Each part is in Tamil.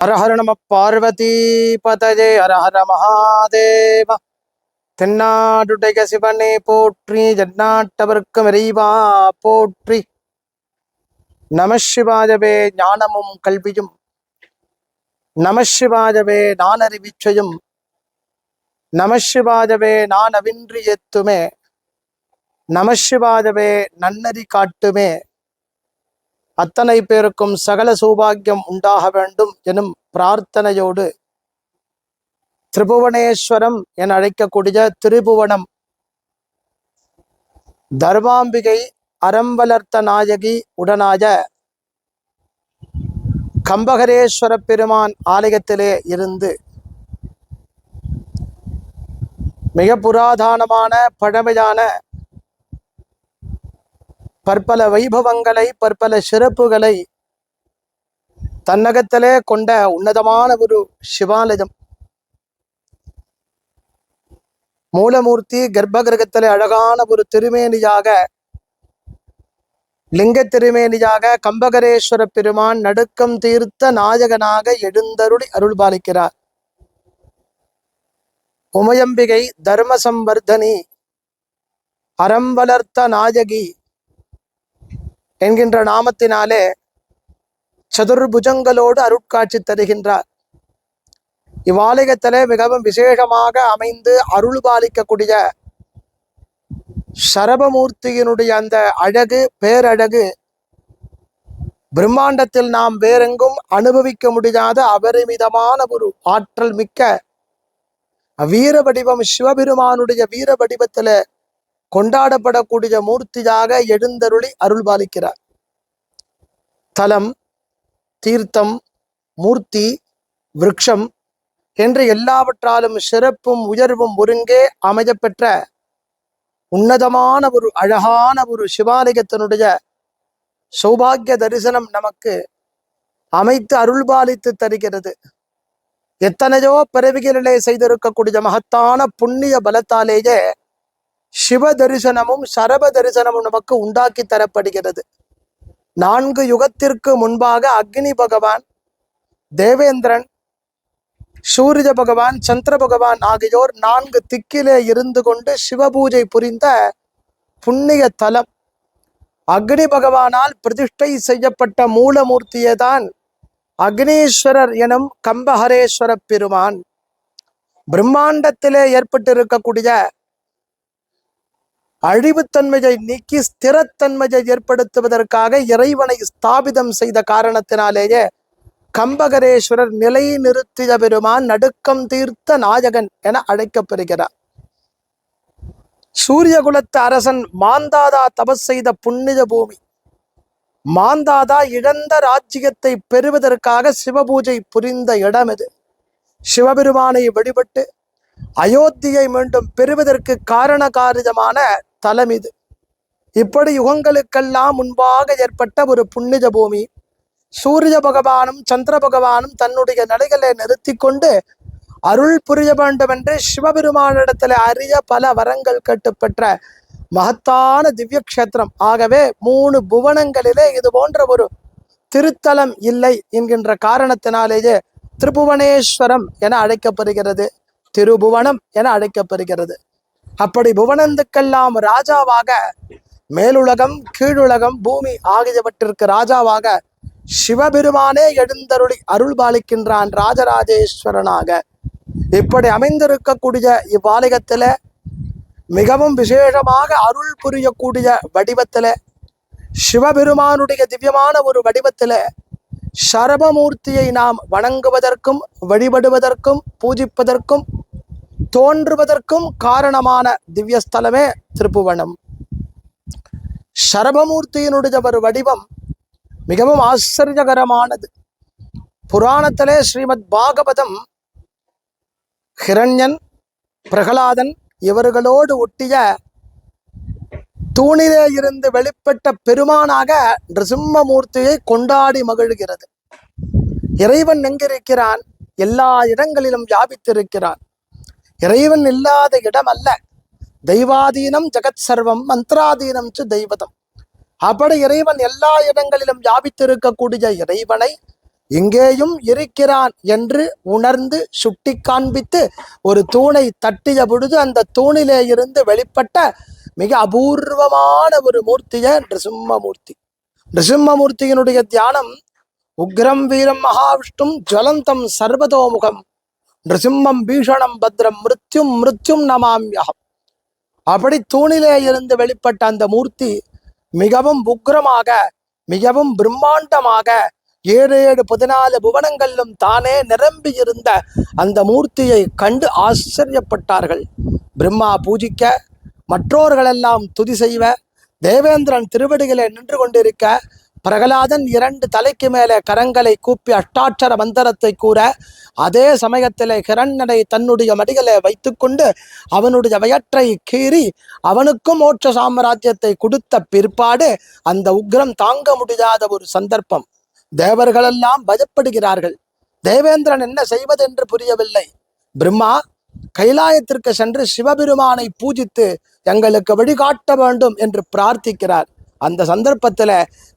ஹர ஹர நம பார்வதி பதஜே ஹர ஹர மகாதேவ தென்னாடுடைய சிவனே போற்றி ஜன்னாட்டவர்க்கும் இறைவா போற்றி. நம சிவாஜவே ஞானமும் கல்வியும் நம சிவாஜவே நானறிவிச்சையும் நம சிவாஜவே நான் அவின்றி எத்துமே நம சிவாஜவே நன்னறி காட்டுமே. அத்தனை பேருக்கும் சகல சௌபாகியம் உண்டாக வேண்டும் எனும் பிரார்த்தனையோடு திரிபுவனேஸ்வரம் என அழைக்கக்கூடிய திரிபுவனம். தர்மாம்பிகை அறம் வளர்த்த நாயகி உடனாய கம்பகரேஸ்வர பெருமான் ஆலயத்திலே இருந்து மிக புராதானமான பழமையான பற்பல வைபவங்களை பற்பல சிறப்புகளை தன்னகத்திலே கொண்ட உன்னதமான ஒரு சிவாலயம். மூலமூர்த்தி கர்ப்பகிரகத்திலே அழகான ஒரு திருமேனியாக லிங்க திருமேனியாக கம்பகரேஸ்வர பெருமான் நடுக்கம் தீர்த்த நாயகனாக எழுந்தருளி அருள்பாலிக்கிறார். உமையம்பிகை தர்ம சம்வர்தனி அறம் வளர்த்த நாயகி என்கின்ற நாமத்தினாலே சதுர்புஜங்களோடு அருட்காட்சி தருகின்றார். இவ்வாலயத்திலே மிகவும் விசேஷமாக அமைந்து அருள் பாலிக்கக்கூடிய சரபமூர்த்தியினுடைய அந்த அழகு பேரழகு பிரம்மாண்டத்தில் நாம் வேறெங்கும் அனுபவிக்க முடியாத அபரிமிதமான ஒரு ஆற்றல் மிக்க வீர வடிவம் சிவபெருமானுடைய வீர வடிவத்தில் கொண்டாடப்படக்கூடிய மூர்த்தியாக எழுந்தருளி அருள் பாலிக்கிறார் தலம் தீர்த்தம் மூர்த்தி விரக்ஷம் என்று எல்லாவற்றாலும் சிறப்பும் உயர்வும் ஒருங்கே அமையப்பெற்ற உன்னதமான ஒரு அழகான ஒரு சிவாலயத்தினுடைய சௌபாகிய தரிசனம் நமக்கு அமைத்து அருள்பாலித்து தருகிறது. எத்தனையோ பிறவிகளிலே செய்திருக்கக்கூடிய மகத்தான புண்ணிய பலத்தாலேயே சிவ தரிசனமும் சரப தரிசனமும் நமக்கு உண்டாக்கி தரப்படுகிறது. நான்கு யுகத்திற்கு முன்பாக அக்னி பகவான் தேவேந்திரன் சூரிய பகவான் சந்திர பகவான் ஆகியோர் நான்கு திக்கிலே இருந்து கொண்டு சிவபூஜை புரிந்த புண்ணிய தலம். அக்னி பகவானால் பிரதிஷ்டை செய்யப்பட்ட மூலமூர்த்தியே தான் அக்னீஸ்வரர் எனும் கம்பஹரேஸ்வர பெருமான். பிரம்மாண்டத்திலே ஏற்பட்டிருக்கக்கூடிய அழிவுத்தன்மையை நீக்கி ஸ்திரத்தன்மையை ஏற்படுத்துவதற்காக இறைவனை ஸ்தாபிதம் செய்த காரணத்தினாலேயே கம்பகரேஸ்வரர் நிலை நிறுத்திய பெருமான் நடுக்கம் தீர்த்த நாயகன் என அழைக்கப்படுகிறார். சூரியகுலத்து அரசன் மாந்தாதா தபஸ் செய்த புண்ணிய பூமி. மாந்தாதா இழந்த ராஜ்யத்தை பெறுவதற்காக சிவபூஜை புரிந்த இடம் இது. சிவபெருமானை வழிபட்டு அயோத்தியை மீண்டும் பெறுவதற்கு காரண காரியமான தலம் இது இப்படி யுகங்களுக்கெல்லாம் முன்பாக ஏற்பட்ட ஒரு புண்ணிய பூமி சூரிய பகவானும் சந்திர பகவானும் தன்னுடைய நடைகளை நிறுத்தி கொண்டு அருள் புரிய வேண்டும் என்று சிவபெருமானிடத்தில் அரிய பல வரங்கள் கட்டுப்பெற்ற மகத்தான திவ்ய கஷேத்திரம் ஆகவே மூணு புவனங்களிலே இது போன்ற ஒரு திருத்தலம் இல்லை என்கின்ற காரணத்தினாலேயே திருபுவனேஸ்வரம் என அழைக்கப்படுகிறது. திருபுவனம் என அழைக்கப்படுகிறது. அப்படி புவனந்துக்கெல்லாம் ராஜாவாக மேலுலகம் கீழுலகம் பூமி ஆகியவற்றிற்கு ராஜாவாக சிவபெருமானே எழுந்தருளி அருள் பாலிக்கின்றான் ராஜராஜேஸ்வரனாக. இப்படி அமைந்திருக்கக்கூடிய இவ்வாலயத்தில் மிகவும் விசேஷமாக அருள் புரியக்கூடிய வடிவத்தில் சிவபெருமானுடைய திவ்யமான ஒரு வடிவத்தில் சரபமூர்த்தியை நாம் வணங்குவதற்கும் வழிபடுவதற்கும் பூஜிப்பதற்கும் தோன்றுவதற்கும் காரணமான திவ்யஸ்தலமே திருப்புவனம். சரபமூர்த்தியினுடைய ஒரு வடிவம் மிகவும் ஆச்சரியகரமானது. புராணத்திலே ஸ்ரீமத் பாகவதம் ஹிரண்யன் பிரகலாதன் இவர்களோடு ஒட்டிய தூணிலே இருந்து வெளிப்பட்ட பெருமானாக நிருசிம்மமூர்த்தியை கொண்டாடி மகிழ்கிறது. இறைவன் எங்கிருக்கிறான்? எல்லா இடங்களிலும் வியாபித்திருக்கிறான். இறைவன் இல்லாத இடம் அல்ல. தெய்வாதீனம் ஜெகத் சர்வம் மந்திராதீனம் சு தெய்வதம். அப்படி இறைவன் எல்லா இடங்களிலும் வியாபித்திருக்கக்கூடிய இறைவனை இங்கேயும் இருக்கிறான் என்று உணர்ந்து சுட்டி காண்பித்து ஒரு தூணை தட்டிய பொழுது அந்த தூணிலே இருந்து வெளிப்பட்ட மிக அபூர்வமான ஒரு மூர்த்திய நிருசிம்மமூர்த்தி. நிருசிம்மமூர்த்தியினுடைய தியானம் உக்ரம் வீரம் மகாவிஷ்ணும் ஜுவலந்தம் சர்வதோமுகம் நிருசிம்மம் பீஷணம் பத்ரம் மிருத்யும் மிருத்யும் நமாமியகம் அப்படி தூணிலே இருந்து வெளிப்பட்ட அந்த மூர்த்தி மிகவும் உக்ரமாக மிகவும் பிரம்மாண்டமாக ஏழு ஏழு பதினாலு புவனங்களிலும் தானே நிரம்பி இருந்த அந்த மூர்த்தியை கண்டு ஆச்சரியப்பட்டார்கள். பிரம்மா பூஜிக்க மற்றோர்களெல்லாம் துதி செய்வ தேவேந்திரன் திருவடிகளை நின்று கொண்டிருக்க பிரகலாதன் இரண்டு தலைக்கு மேலே கரங்களை கூப்பி அஷ்டாட்சர மந்திரத்தை கூற அதே சமயத்திலே ஹிரண்யனை தன்னுடைய மடிகளை வைத்துக்கொண்டு அவனுடைய வயற்றை கீறி அவனுக்கும் மோட்ச சாம்ராஜ்யத்தை கொடுத்த பிற்பாடு அந்த உக்ரம் தாங்க முடியாத ஒரு சந்தர்ப்பம். தேவர்களெல்லாம் பயப்படுகிறார்கள். தேவேந்திரன் என்ன செய்வது என்று புரியவில்லை. பிரம்மா கைலாயத்திற்கு சென்று சிவபெருமானை பூஜித்து எங்களுக்கு வழிகாட்ட வேண்டும் என்று பிரார்த்திக்கிறார். அந்த சந்தர்ப்பத்துல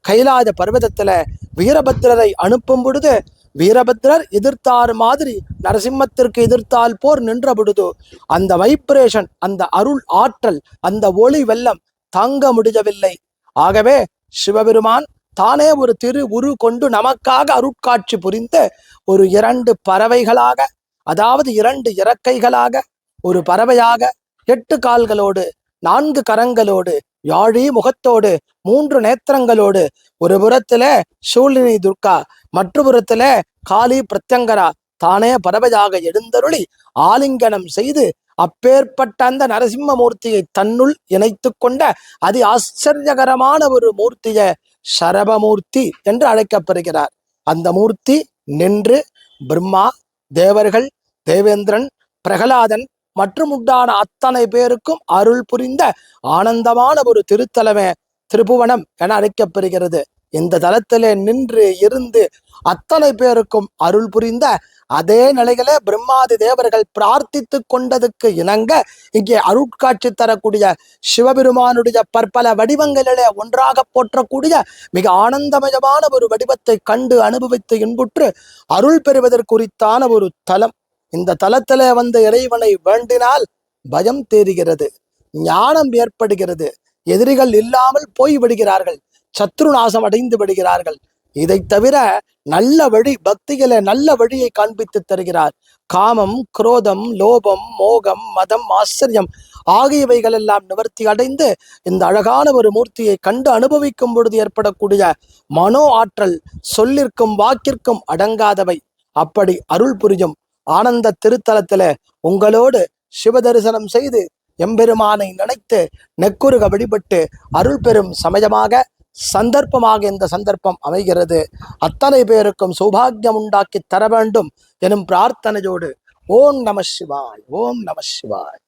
கைலாத பர்வதத்துல வீரபத்ரரை அனுப்பும் பொழுது வீரபத்ரர் எதிர்த்தார் மாதிரி நரசிம்மத்திற்கு எதிர்த்தால் போர் நின்ற பொழுது அந்த வைப்ரேஷன் அந்த அருள் ஆற்றல் அந்த ஒளி வெள்ளம் தாங்க முடியவில்லை. ஆகவே சிவபெருமான் தானே ஒரு திரு உரு கொண்டு நமக்காக அருட்காட்சி புரிந்து ஒரு இரண்டு பறவைகளாக அதாவது இரண்டு இறக்கைகளாக ஒரு பறவையாக எட்டு கால்களோடு நான்கு கரங்களோடு யாழி முகத்தோடு மூன்று நேத்திரங்களோடு. ஒரு புறத்துல சூழினி துர்கா மற்றபுறத்துல காளி பிரத்யங்கரா. தானே பறவையாக எழுந்தருளி ஆலிங்கனம் செய்து அப்பேற்பட்ட அந்த நரசிம்மமூர்த்தியை தன்னுள் இணைத்து கொண்ட அதி ஆச்சரியகரமான ஒரு மூர்த்திய சரபமூர்த்தி என்று அழைக்கப்படுகிறார் அந்த மூர்த்தி நின்று பிரம்மா தேவர்கள் தேவேந்திரன் பிரகலாதன் மற்றும் உண்டான அத்தனை பேருக்கும் அருள் புரிந்த ஆனந்தமான ஒரு திருத்தலமே திருபுவனம் என அழைக்கப்படுகிறது. இந்த தலத்திலே நின்று இருந்து அத்தனை பேருக்கும் அருள் புரிந்த அதே நிலையிலே பிரம்மாதி தேவர்கள் பிரார்த்தித்து கொண்டதுக்கு இணங்க இங்கே அருட்காட்சி தரக்கூடிய சிவபெருமானுடைய பற்பல வடிவங்களிலே ஒன்றாக போற்றக்கூடிய மிக ஆனந்தமயமான ஒரு வடிவத்தை கண்டு அனுபவித்து இன்புற்று அருள் பெறுவதற்குரித்தான ஒரு தலம். இந்த தலத்துல வந்த இறைவனை வேண்டினால் பயம் தேறுகிறது ஞானம் ஏற்படுகிறது எதிரிகள் இல்லாமல் போய் விடுகிறார்கள் சத்ரு நாசம் அடைந்து விடுகிறார்கள். இதை தவிர நல்ல வழி பக்தியில நல்ல வழியை காண்பித்து தருகிறார். காமம் குரோதம் லோபம் மோகம் மதம் ஆச்சரியம் ஆகியவைகள் எல்லாம் நிவர்த்தி அடைந்து இந்த அழகான ஒரு மூர்த்தியை கண்டு அனுபவிக்கும் பொழுது ஏற்படக்கூடிய மனோ ஆற்றல் சொல்லிற்கும் வாக்கிற்கும் அடங்காதவை. அப்படி அருள் புரியும் ஆனந்த திருத்தலத்துல உங்களோடு சிவ தரிசனம் செய்து எம்பெருமானை நினைத்து நெக்குருக வழிபட்டு அருள் பெறும் சமயமாக சந்தர்ப்பமாக இந்த சந்தர்ப்பம் அமைகிறது. அத்தனை பேருக்கும் சௌபாகியம் உண்டாக்கி தர வேண்டும் எனும் பிரார்த்தனையோடு ஓம் நம சிவாய் ஓம் நம சிவாய்.